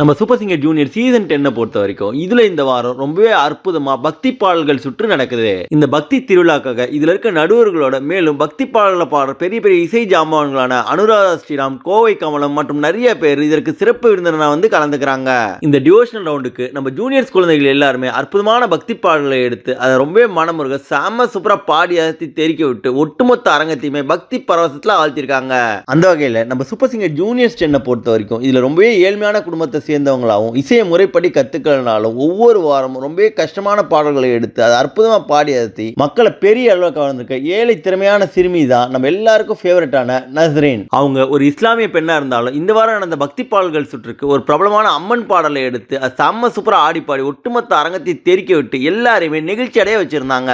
நம்ம super singer junior season டென்னை பொறுத்த வரைக்கும் இதுல இந்த வாரம் ரொம்பவே அற்புதமா பக்தி பாடல்கள் சுற்று நடக்குது. இந்த பக்தி திருவிழாக்காக இதுல இருக்க நடுவர்களோட மேலும் பக்தி பாடல்களை பாடுற பெரிய பெரிய இசை ஜாமான்களான அனுராதா ஸ்ரீராம் கோவை கமலம் மற்றும் நிறைய பேர் இதற்கு சிறப்பு விருந்தினரா வந்து கலந்துக்கிறாங்க. இந்த டிவோஷனல் ரவுண்டுக்கு நம்ம ஜூனியர்ஸ் குழந்தைகள் எல்லாருமே அற்புதமான பக்தி பாடல்களை எடுத்து அதை ரொம்பவே மனமுருக செம சூப்பரா பாடி அசத்தி தெரிக்க விட்டு ஒட்டுமொத்த அரங்கத்தையுமே பக்தி பரவசத்துல ஆழ்த்திருக்காங்க. அந்த வகையில நம்ம சூப்பர் சிங்கர் ஜூனியர்ஸ் டென்னை பொறுத்த வரைக்கும் இதுல ரொம்பவே ஏழ்மையான குடும்பத்தை சேர்ந்தவங்களாகவும் இசையை முறைப்படி கற்றுக்கலனாலும் ஒவ்வொரு வாரமும் ரொம்பவே கஷ்டமான பாடல்களை எடுத்து அதை அற்புதமாக பாடி அதை மக்களை பெரிய அளவில் கவர்ந்திருக்க ஏழை திறமையான சிறுமி தான் நம்ம எல்லாருக்கும் ஃபேவரட்டான நஸ்ரீன். அவங்க ஒரு இஸ்லாமிய பெண்ணாக இருந்தாலும் இந்த வாரம் நடந்த பக்தி பாடல்கள் சுற்றுக்கு ஒரு பிரபலமான அம்மன் பாடலை எடுத்து அது செம்ம சூப்பராக ஆடி பாடி ஒட்டுமொத்த அரங்கத்தை தெரிக்க விட்டு எல்லாரையுமே நிகழ்ச்சி அடைய வச்சுருந்தாங்க.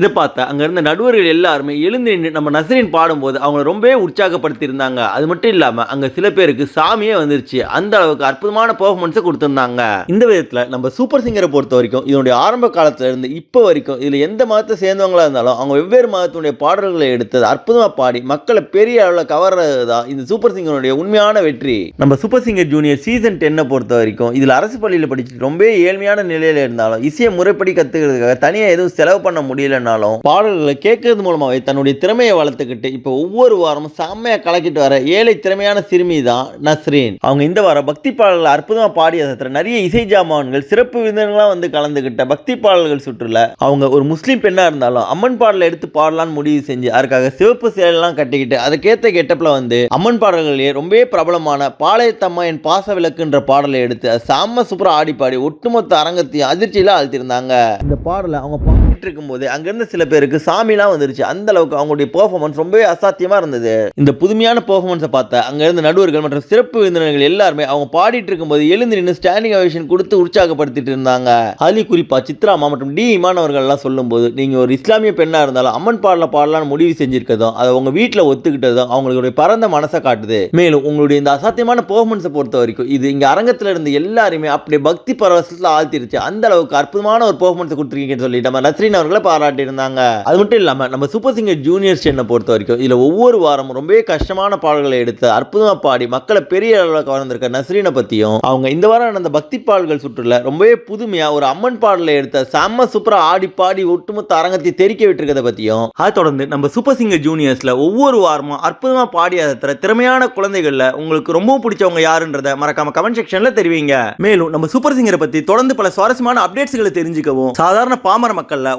இதை பார்த்தா அங்க இருந்த நடுவர்கள் எல்லாருமே எழுந்து நின்று நம்ம நசரின் பாடும்போது அவங்கள ரொம்பவே உற்சாகப்படுத்தியிருந்தாங்க. அது மட்டும் இல்லாமல் அங்கே சில பேருக்கு சாமியே வந்துருச்சு. அந்த அளவுக்கு அற்புதமான பெர்ஃபார்மன்ஸை கொடுத்துருந்தாங்க. இந்த விதத்தில் நம்ம சூப்பர் சிங்கரை பொறுத்த வரைக்கும் இதனுடைய ஆரம்ப காலத்தில் இருந்து இப்போ வரைக்கும் இதில் எந்த மதத்தை சேர்ந்தவங்களாக இருந்தாலும் அவங்க வெவ்வேறு மதத்தினுடைய பாடல்களை எடுத்து அற்புதமாக பாடி மக்களை பெரிய அளவில் கவர்றது தான் இந்த சூப்பர் சிங்கருடைய உண்மையான வெற்றி. நம்ம சூப்பர் சிங்கர் ஜூனியர் சீசன் டென்னை பொறுத்த வரைக்கும் இதில் அரசு பள்ளியில் படிச்சுட்டு ரொம்ப ஏழ்மையான நிலையில் இருந்தாலும் இசையை முறைப்படி கற்றுக்கிறதுக்காக தனியாக எதுவும் செலவு பண்ண முடியலன்னா முடியலனாலும் பாடல்களை கேட்கறது மூலமாகவே தன்னுடைய திறமையை வளர்த்துக்கிட்டு இப்போ ஒவ்வொரு வாரமும் செம்மையாக கலக்கிட்டு வர ஏழை திறமையான சிறுமி தான் நஸ்ரீன். அவங்க இந்த வாரம் பக்தி பாடல்கள் அற்புதமாக பாடிய நிறைய இசை ஜாமான்கள் சிறப்பு விருந்தினர்களாக வந்து கலந்துக்கிட்ட பக்தி பாடல்கள் சுற்றுல அவங்க ஒரு முஸ்லீம் பெண்ணாக இருந்தாலும் அம்மன் பாடலை எடுத்து பாடலான்னு முடிவு செஞ்சு அதுக்காக சிவப்பு சேலெல்லாம் கட்டிக்கிட்டு அதுக்கேற்ற கெட்டப்பில் வந்து அம்மன் பாடல்களிலேயே ரொம்பவே பிரபலமான பாளையத்தம்மா என் பாச விளக்குன்ற பாடலை எடுத்து செம்ம சூப்பராக ஆடி பாடி ஒட்டுமொத்த அரங்கத்தையும் அதிர்ச்சியில் ஆழ்த்திருந்தாங்க இந்த பாடலை அவங்க பாடிட்டு இருக்கும்போது அங்கேருந்து சில பேருக்கு சாமிலாம் வந்துருச்சு. அந்த அளவுக்கு அவங்களுடைய பெர்ஃபார்மன்ஸ் ரொம்பவே அசாத்தியமா இருந்தது. இந்த புதுமையான பெர்ஃபார்மன்ஸை பார்த்த அங்கேருந்து நடுவர்கள் மற்றும் சிறப்பு விருந்தினர்கள் எல்லாருமே அவங்க பாடிட்டு இருக்கும்போது எழுந்து நின்று ஸ்டாண்டிங் அவேஷன் கொடுத்து உற்சாகப்படுத்திட்டு இருந்தாங்க. அலி குறிப்பா சித்ராமா மற்றும் டி இமானவர்கள்லாம் சொல்லும்போது நீங்கள் ஒரு இஸ்லாமிய பெண்ணாக இருந்தாலும் அம்மன் பாடல பாடலான்னு முடிவு செஞ்சிருக்கதும் அதை உங்க வீட்டில் ஒத்துக்கிட்டதும் அவங்களுடைய பரந்த மனசை காட்டுது. மேலும் உங்களுடைய இந்த அசாத்தியமான பெர்ஃபார்மன்ஸை பொறுத்த வரைக்கும் இது இங்கே அரங்கத்தில் இருந்து எல்லாருமே அப்படியே பக்தி பரவசத்தில் ஆழ்த்திருச்சு. அந்த அளவுக்கு அற்புதமான ஒரு பெர்ஃபார்மன்ஸ் கொடுத்துருக்கீங்கன்னு சொல்லி நம்ம நவீன் அவர்களை பாராட்டியிருந்தாங்க. அது மட்டும் இல்லாமல் நம்ம சூப்பர் சிங்கர் ஜூனியர் ஸ்டேனை பொறுத்த வரைக்கும் இதில் ஒவ்வொரு வாரமும் ரொம்பவே கஷ்டமான பாடல்களை எடுத்து அற்புதமாக பாடி மக்களை பெரிய அளவில் கவர்ந்திருக்க நஸ்ரீனை பற்றியும் அவங்க இந்த வாரம் நடந்த பக்தி பாடல்கள் சுற்றுல ரொம்பவே புதுமையாக ஒரு அம்மன் பாடலை எடுத்த செம்ம சூப்பராக ஆடி பாடி ஒட்டுமொத்த அரங்கத்தை தெரிக்க விட்டுருக்கதை பற்றியும் அதை தொடர்ந்து நம்ம சூப்பர் சிங்கர் ஜூனியர்ஸில் ஒவ்வொரு வாரமும் அற்புதமாக பாடி திறமையான குழந்தைகளில் உங்களுக்கு ரொம்பவும் பிடிச்சவங்க யாருன்றத மறக்காம கமெண்ட் செக்ஷனில் தெரிவிங்க. மேலும் நம்ம சூப்பர் சிங்கரை பற்றி தொடர்ந்து பல சுவாரஸ்யமான அப்டேட்ஸ்களை தெரிஞ்சுக்கவும் சாதாரண பாமர மக்களில்